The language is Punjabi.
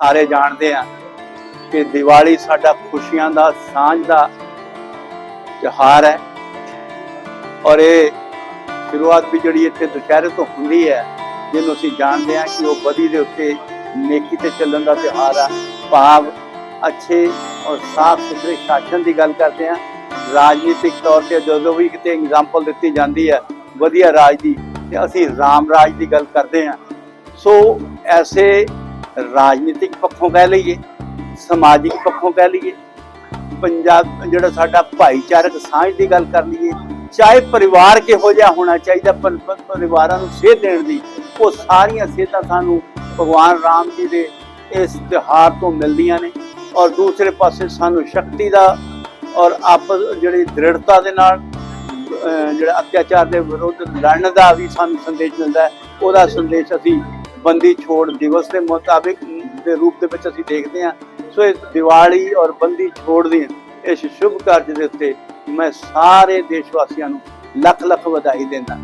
ਸਾਰੇ ਜਾਣਦੇ ਆ ਕਿ ਦੀਵਾਲੀ ਸਾਡਾ ਖੁਸ਼ੀਆਂ ਦਾ, ਸਾਂਝ ਦਾ ਤਿਉਹਾਰ ਹੈ। ਔਰ ਇਹ ਸ਼ੁਰੂਆਤ ਵੀ ਜਿਹੜੀ ਇੱਥੇ ਦੁਸ਼ਹਿਰੇ ਤੋਂ ਹੁੰਦੀ ਹੈ, ਜਿਹਨੂੰ ਅਸੀਂ ਜਾਣਦੇ ਹਾਂ ਕਿ ਉਹ ਬਦੀ ਦੇ ਉੱਤੇ ਨੇਕੀ ਤੇ ਚੱਲਣ ਦਾ ਤਿਉਹਾਰ ਆ। ਭਾਵ ਅੱਛੇ ਔਰ ਸਾਫ਼ ਸੁਥਰੇ ਸ਼ਾਸਨ ਦੀ ਗੱਲ ਕਰਦੇ ਹਾਂ। ਰਾਜਨੀਤਿਕ ਤੌਰ ਤੇ ਜਦੋਂ ਵੀ ਕਿਤੇ ਐਗਜ਼ਾਮਪਲ ਦਿੱਤੀ ਜਾਂਦੀ ਹੈ, ਵਧੀਆ ਰਾਜ ਦੀ, ਤੇ ਅਸੀਂ ਰਾਮ ਰਾਜ ਦੀ ਗੱਲ ਕਰਦੇ ਹਾਂ। ਸੋ ਐਸੇ ਰਾਜਨੀਤਿਕ ਪੱਖੋਂ ਕਹਿ ਲਈਏ, ਸਮਾਜਿਕ ਪੱਖੋਂ ਕਹਿ ਲਈਏ, ਪੰਜਾਬ ਜਿਹੜਾ ਸਾਡਾ ਭਾਈਚਾਰਕ ਸਾਂਝ ਦੀ ਗੱਲ ਕਰ ਲਈਏ, ਚਾਹੇ ਪਰਿਵਾਰ ਕਿਹੋ ਜਿਹਾ ਹੋਣਾ ਚਾਹੀਦਾ, ਪਰ ਪਰਿਵਾਰਾਂ ਨੂੰ ਸੇਧ ਦੇਣ ਦੀ, ਉਹ ਸਾਰੀਆਂ ਸੇਧਾਂ ਸਾਨੂੰ ਭਗਵਾਨ ਰਾਮ ਜੀ ਦੇ ਇਸ ਤਿਉਹਾਰ ਤੋਂ ਮਿਲਦੀਆਂ ਨੇ ਔਰ ਦੂਸਰੇ ਪਾਸੇ ਸਾਨੂੰ ਸ਼ਕਤੀ ਦਾ ਔਰ ਆਪਸ ਜਿਹੜੀ ਦ੍ਰਿੜਤਾ ਦੇ ਨਾਲ ਜਿਹੜਾ ਅਤਿਆਚਾਰ ਦੇ ਵਿਰੁੱਧ ਲੜਨ ਦਾ ਵੀ ਸਾਨੂੰ ਸੰਦੇਸ਼ ਮਿਲਦਾ ਹੈ, ਉਹਦਾ ਸੰਦੇਸ਼ ਅਸੀਂ ਬੰਦੀ ਛੋੜ ਦਿਵਸ ਦੇ ਮੁਤਾਬਿਕ ਦੇ ਰੂਪ ਦੇ ਵਿੱਚ ਅਸੀਂ ਦੇਖਦੇ ਹਾਂ। ਸੋ ਇਹ ਦੀਵਾਲੀ ਔਰ ਬੰਦੀ ਛੋੜ ਦੀ ਇਸ ਸ਼ੁਭ ਕਾਰਜ ਦੇ ਉੱਤੇ ਮੈਂ ਸਾਰੇ ਦੇਸ਼ ਵਾਸੀਆਂ ਨੂੰ ਲੱਖ ਲੱਖ ਵਧਾਈ ਦਿੰਦਾ।